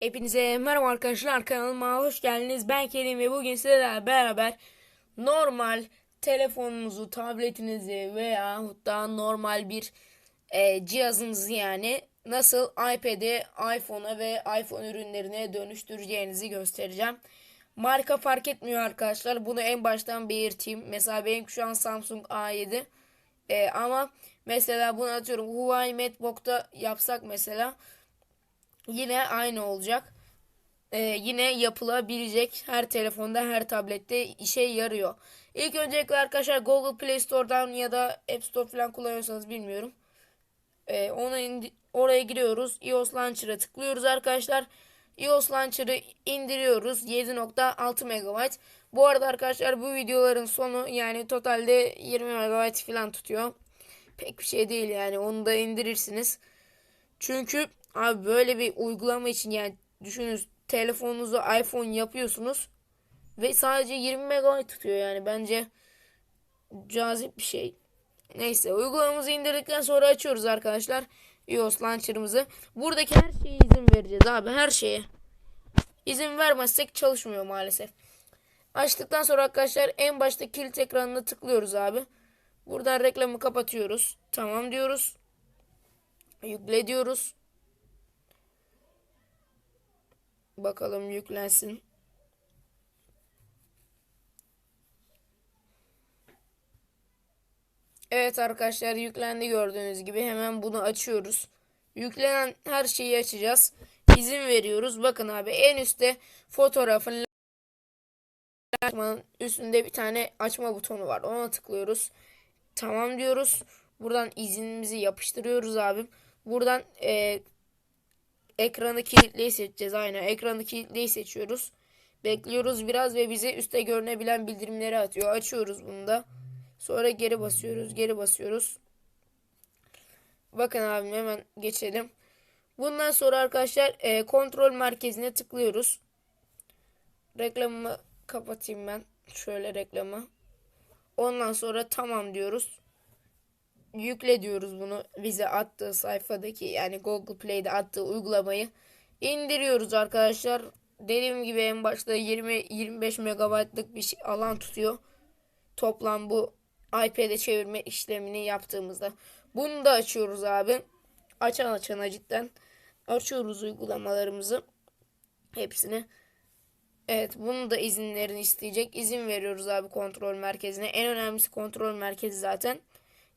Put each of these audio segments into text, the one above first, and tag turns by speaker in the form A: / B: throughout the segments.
A: Hepinize merhaba arkadaşlar kanalıma hoş geldiniz. Ben Kerim ve bugün sizlerle beraber normal telefonunuzu, tabletinizi veya da normal bir e, cihazınızı yani nasıl iPad'e, iPhone'a ve iPhone ürünlerine dönüştüreceğinizi göstereceğim. Marka fark etmiyor arkadaşlar. Bunu en baştan belirteyim. Mesela benim şu an Samsung A7. E, ama mesela bunu atıyorum Huawei MateBook'ta yapsak mesela yine aynı olacak. Ee, yine yapılabilecek her telefonda her tablette işe yarıyor. İlk öncelikle arkadaşlar Google Play Store'dan ya da App Store falan kullanıyorsanız bilmiyorum. Ee, ona indi- oraya giriyoruz. iOS Launcher'a tıklıyoruz arkadaşlar. iOS Launcher'ı indiriyoruz. 7.6 MB. Bu arada arkadaşlar bu videoların sonu yani totalde 20 MB falan tutuyor. Pek bir şey değil yani onu da indirirsiniz. Çünkü abi böyle bir uygulama için yani düşünün telefonunuzu iPhone yapıyorsunuz ve sadece 20 MB tutuyor yani bence cazip bir şey. Neyse uygulamamızı indirdikten sonra açıyoruz arkadaşlar iOS Launcher'ımızı. Buradaki her şeye izin vereceğiz abi her şeye. İzin vermezsek çalışmıyor maalesef. Açtıktan sonra arkadaşlar en başta kilit ekranına tıklıyoruz abi. Buradan reklamı kapatıyoruz. Tamam diyoruz. Yükle diyoruz. Bakalım yüklensin. Evet arkadaşlar yüklendi gördüğünüz gibi. Hemen bunu açıyoruz. Yüklenen her şeyi açacağız. İzin veriyoruz. Bakın abi en üstte fotoğrafın üstünde bir tane açma butonu var. Ona tıklıyoruz. Tamam diyoruz. Buradan izinimizi yapıştırıyoruz abim. Buradan e, ekranı kilitleyi seçeceğiz. Aynen ekranı kilitleyi seçiyoruz. Bekliyoruz biraz ve bize üstte görünebilen bildirimleri atıyor. Açıyoruz bunu da. Sonra geri basıyoruz. Geri basıyoruz. Bakın abim hemen geçelim. Bundan sonra arkadaşlar e, kontrol merkezine tıklıyoruz. Reklamımı kapatayım ben. Şöyle reklamı. Ondan sonra tamam diyoruz. Yükle diyoruz bunu bize attığı sayfadaki yani Google Play'de attığı uygulamayı indiriyoruz arkadaşlar. Dediğim gibi en başta 20-25 megabaytlık bir şey, alan tutuyor. Toplam bu iPad'e çevirme işlemini yaptığımızda. Bunu da açıyoruz abi. Açan açana cidden açıyoruz uygulamalarımızı. Hepsini. Evet bunu da izinlerini isteyecek. İzin veriyoruz abi kontrol merkezine. En önemlisi kontrol merkezi zaten.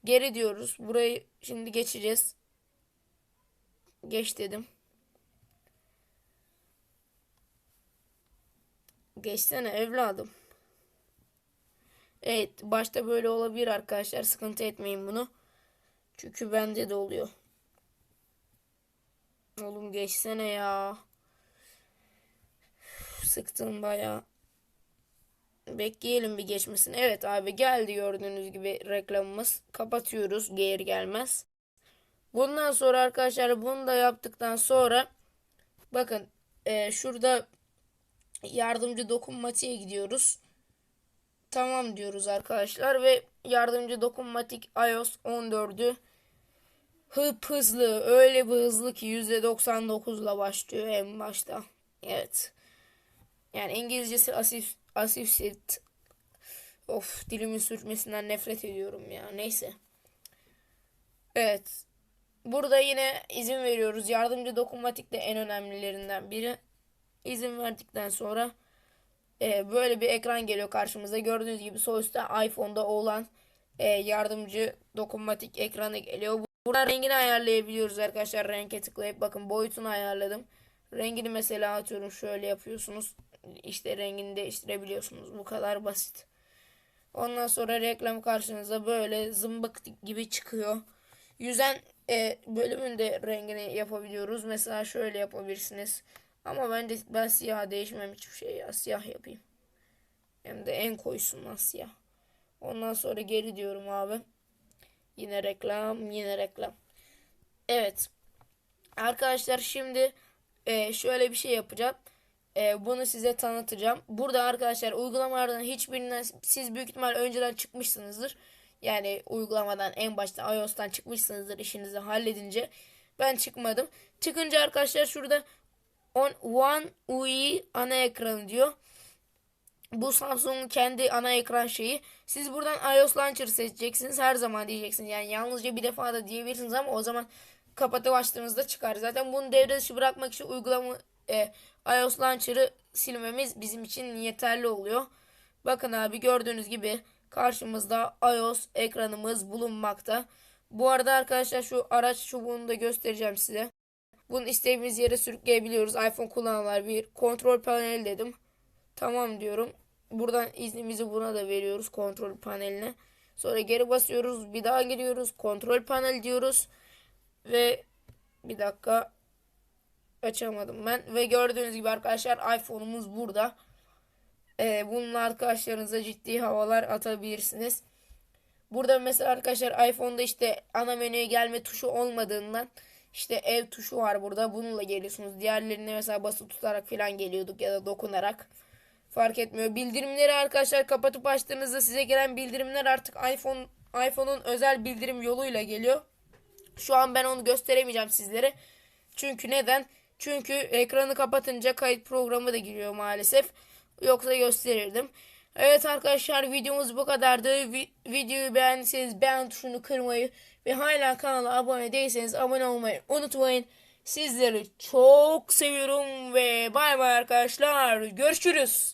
A: Geri diyoruz. Burayı şimdi geçeceğiz. Geç dedim. Geçsene evladım. Evet başta böyle olabilir arkadaşlar. Sıkıntı etmeyin bunu. Çünkü bende de oluyor. Oğlum geçsene ya. Sıktım bayağı. Bekleyelim bir geçmesini. Evet abi geldi gördüğünüz gibi reklamımız. Kapatıyoruz gelir gelmez. Bundan sonra arkadaşlar bunu da yaptıktan sonra bakın e, şurada yardımcı dokunmatiğe gidiyoruz. Tamam diyoruz arkadaşlar ve yardımcı dokunmatik iOS 14'ü hıp hızlı öyle bir hızlı ki %99 ile başlıyor en başta. Evet. Yani İngilizcesi asif asifsit. Of dilimin sürtmesinden nefret ediyorum ya. Neyse. Evet. Burada yine izin veriyoruz. Yardımcı dokunmatik de en önemlilerinden biri. İzin verdikten sonra e, böyle bir ekran geliyor karşımıza. Gördüğünüz gibi sol üstte iPhone'da olan e, yardımcı dokunmatik ekranı geliyor. Burada rengini ayarlayabiliyoruz arkadaşlar. Renge tıklayıp bakın boyutunu ayarladım. Rengini mesela atıyorum şöyle yapıyorsunuz. İşte rengini değiştirebiliyorsunuz. Bu kadar basit. Ondan sonra reklam karşınıza böyle zımbık gibi çıkıyor. Yüzen e, bölümün de rengini yapabiliyoruz. Mesela şöyle yapabilirsiniz. Ama ben de ben siyah değişmem hiçbir şey ya. Siyah yapayım. Hem de en koyusundan siyah. Ondan sonra geri diyorum abi. Yine reklam, yine reklam. Evet. Arkadaşlar şimdi e, şöyle bir şey yapacağım. E, bunu size tanıtacağım. Burada arkadaşlar uygulamalardan hiçbirinden siz büyük ihtimal önceden çıkmışsınızdır. Yani uygulamadan en başta iOS'tan çıkmışsınızdır işinizi halledince. Ben çıkmadım. Çıkınca arkadaşlar şurada on One UI ana ekranı diyor. Bu Samsung'un kendi ana ekran şeyi. Siz buradan iOS Launcher seçeceksiniz. Her zaman diyeceksiniz. Yani yalnızca bir defa da diyebilirsiniz ama o zaman kapatıp açtığınızda çıkar. Zaten bunu devre dışı bırakmak için uygulama e, iOS Launcher'ı silmemiz bizim için yeterli oluyor. Bakın abi gördüğünüz gibi karşımızda iOS ekranımız bulunmakta. Bu arada arkadaşlar şu araç çubuğunu da göstereceğim size. Bunu istediğimiz yere sürükleyebiliyoruz. iPhone kullananlar bir kontrol paneli dedim. Tamam diyorum. Buradan iznimizi buna da veriyoruz kontrol paneline. Sonra geri basıyoruz. Bir daha giriyoruz. Kontrol panel diyoruz. Ve bir dakika açamadım ben. Ve gördüğünüz gibi arkadaşlar iPhone'umuz burada. Ee, bununla arkadaşlarınıza ciddi havalar atabilirsiniz. Burada mesela arkadaşlar iPhone'da işte ana menüye gelme tuşu olmadığından işte ev tuşu var burada. Bununla geliyorsunuz. Diğerlerine mesela basılı tutarak falan geliyorduk ya da dokunarak. Fark etmiyor. Bildirimleri arkadaşlar kapatıp açtığınızda size gelen bildirimler artık iPhone iPhone'un özel bildirim yoluyla geliyor. Şu an ben onu gösteremeyeceğim sizlere. Çünkü neden? Çünkü ekranı kapatınca kayıt programı da giriyor maalesef. Yoksa gösterirdim. Evet arkadaşlar videomuz bu kadardı. Vi- videoyu beğendiyseniz beğen tuşunu kırmayı ve hala kanala abone değilseniz abone olmayı unutmayın. Sizleri çok seviyorum ve bay bay arkadaşlar. Görüşürüz.